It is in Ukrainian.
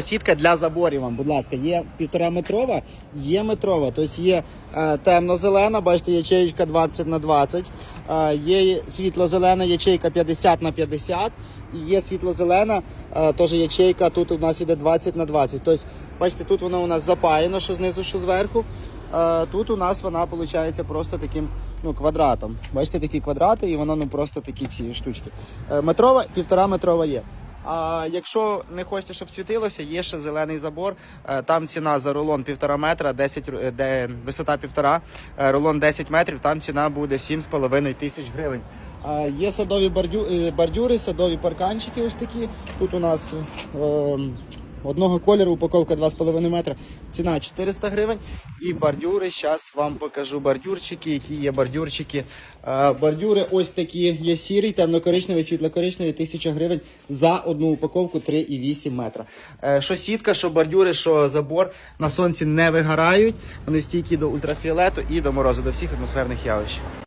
Сітка для заборів вам, будь ласка, є півтора метрова, є метрова, тобто є е, темно-зелена, бачите, ячеєчка 20 на 20, е, є світло-зелена ячейка 50 на 50, і є світло-зелена, е, теж ячейка, тут у нас іде 20 на 20. Тобто, бачите, тут вона у нас запаяна, що знизу, що зверху. Е, тут у нас вона виходить просто таким ну, квадратом. Бачите, такі квадрати, і воно ну, просто такі ці штучки. Е, метрова, півтора метрова є. А якщо не хочете, щоб світилося, є ще зелений забор. Е, Там ціна за рулон півтора метра, 10, е, де висота півтора, е, рулон 10 метрів, там ціна буде 7,5 тисяч гривень. Є садові бордю, бордюри, садові парканчики ось такі. Тут у нас е, одного кольору, упаковка 2,5 метра, ціна 400 гривень. І бордюри, зараз вам покажу бордюрчики, які є бордюрчики. Е, Бордюри ось такі, є сірий, темно-коричневий, світло-коричневий, 1000 гривень за одну упаковку 3,8 метра. Е, Що сітка, що бордюри, що забор на сонці не вигорають. Вони стійкі до ультрафіолету і до морозу, до всіх атмосферних явищ.